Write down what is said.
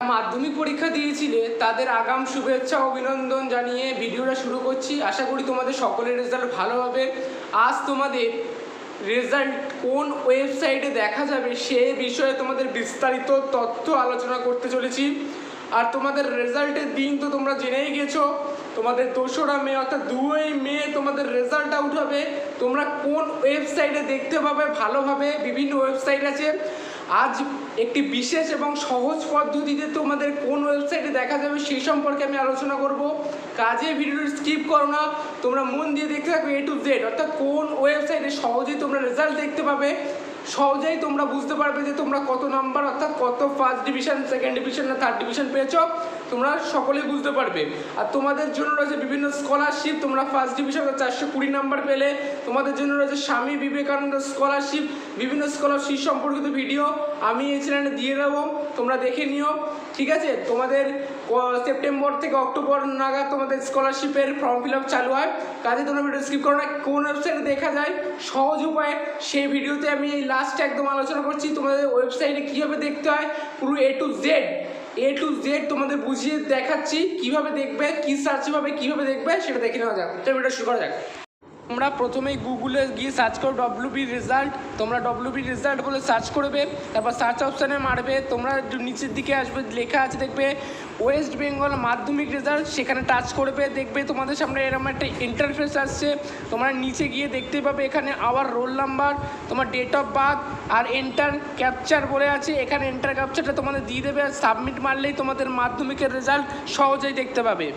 মাধ্যমিক পরীক্ষা দিয়েছিলে, তাদের আগাম শুভেচ্ছা, অভিনন্দন জানিয়ে ভিডিওটা শুরু করছি। আশা করি তোমাদের সকলের রেজাল্ট ভালো হবে। আজ তোমাদের রেজাল্ট কোন ওয়েবসাইটে দেখা যাবে সে বিষয়ে তোমাদের বিস্তারিত তথ্য আলোচনা করতে চলেছি। আর তোমাদের রেজাল্টের দিন তো তোমরা জেনেই গেছো, তোমাদের দোসরা মে অর্থাৎ দুই মে তোমাদের রেজাল্ট আউট হবে। তোমরা কোন ওয়েবসাইটে দেখতে পাবে ভালোভাবে বিভিন্ন ওয়েবসাইট আছে। আজ একটি বিশেষ এবং সহজ পদ্ধতিতে তোমাদের কোন ওয়েবসাইটে দেখা যাবে সেই সম্পর্কে আমি আলোচনা করব। কাজে ভিডিও স্কিপ করো না, তোমরা মন দিয়ে দেখতে থাকবে এ টু জেড অর্থাৎ কোন ওয়েবসাইটে সহজেই তোমরা রেজাল্ট দেখতে পাবে। সহজেই তোমরা বুঝতে পারবে যে তোমরা কত নাম্বার, অর্থাৎ কত ফার্স্ট ডিভিশন সেকেন্ড ডিভিশন না থার্ড ডিভিশন পেয়েছ। তোমরা সকলেই বুঝতে পারবে। আর তোমাদের জন্য রয়েছে বিভিন্ন স্কলারশিপ তোমরা ফার্স্ট ডিভিশন চারশো কুড়ি নাম্বার পেলে। তোমাদের জন্য রয়েছে স্বামী বিবেকানন্দ স্কলারশিপ বিভিন্ন স্কলারশিপ সম্পর্কিত ভিডিও আমি এই চ্যানেলে দিয়ে দেবো। তোমরা দেখে নিও। ঠিক আছে? তোমাদের সেপ্টেম্বর থেকে অক্টোবর নাগাদ তোমাদের স্কলারশিপের ফর্ম ফিল আপ চালু হয়। কাজে তোমরা ভিডিও স্কিপ করো না। কোন ওয়েবসাইটে দেখা যায়, সহজ উপায়ে সেই ভিডিওতে আমি এই লাস্টে একদম আলোচনা করছি, তোমাদের ওয়েবসাইটে কীভাবে দেখতে হয়? পুরো A to Z A to Z তোমাদের বুঝিয়ে দেখাচ্ছি, কীভাবে দেখবে, কী সার্চ হবে কীভাবে দেখবে, সেটা দেখে নেওয়া যাক। ভিডিও শুরু করা যাক। তোমরা প্রথমেই গুগলে গিয়ে সার্চ করো ডব্লিউবি রেজাল্ট তোমরা ডব্লিউবি রেজাল্ট বলে সার্চ করবে, তারপর সার্চ অপশানে মারবে, তোমরা নিচের দিকে আসবে, লেখা আছে দেখবে ওয়েস্ট বেঙ্গল মাধ্যমিক রেজাল্ট সেখানে টাচ করবে, দেখবে তোমাদের সামনে এরকম একটা ইন্টারফেস আসছে, তোমরা নিচে গিয়ে দেখতে পাবে এখানে আওয়ার রোল নাম্বার তোমার ডেট অফ বার্থ আর এন্টার ক্যাপচার বলে আছে, এখানে এন্টার ক্যাপচারটা তোমাদের দিয়ে দেবে আর সাবমিট মারলেই তোমাদের মাধ্যমিকের রেজাল্ট সহজেই দেখতে পাবে।